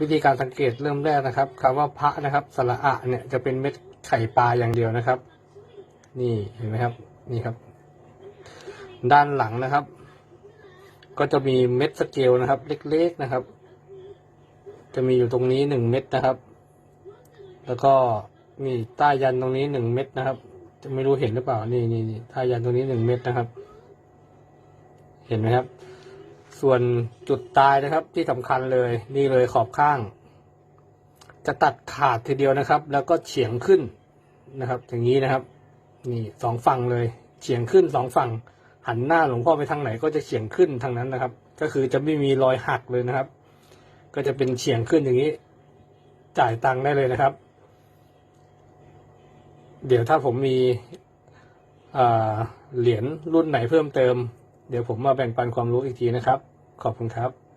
วิธีการสังเกตเริ่มแรกนะครับคำว่าพระนะครับสระอะเนี่ยจะเป็นเม็ดไข่ปลาอย่างเดียวนะครับ นี่เห็นไหมครับนี่ครับ ด้านหลังนะครับ ก็จะมีเม็ดสเกลนะครับ เล็กๆนะครับ จะมีอยู่ตรงนี้หนึ่งเม็ดนะครับ แล้วก็มีใต้ยันตรงนี้หนึ่งเม็ดนะครับ จะไม่รู้เห็นหรือเปล่า นี่นี่นี่ใต้ยันตรงนี้หนึ่งเม็ดนะครับ เห็นไหมครับ ส่วนจุดตายนะครับที่สำคัญเลยนี่เลยขอบข้าง จะตัดขาดทีเดียวนะครับ แล้วก็เฉียงขึ้นนะครับ อย่างนี้นะครับ นี่สองฝั่งเลย เฉียงขึ้นสองฝั่ง หันหน้าหลวงพ่อไปทางไหนก็จะเฉียงขึ้นทางนั้นนะครับ ก็คือจะไม่มีรอยหักเลยนะครับ ก็จะเป็นเฉียงขึ้นอย่างนี้ จ่ายตังค์ได้เลยนะครับ เดี๋ยวถ้าผมมีเหรียญรุ่นไหนเพิ่มเติม เดี๋ยวผมมาแบ่งปันความรู้อีกทีนะครับ ขอบคุณครับ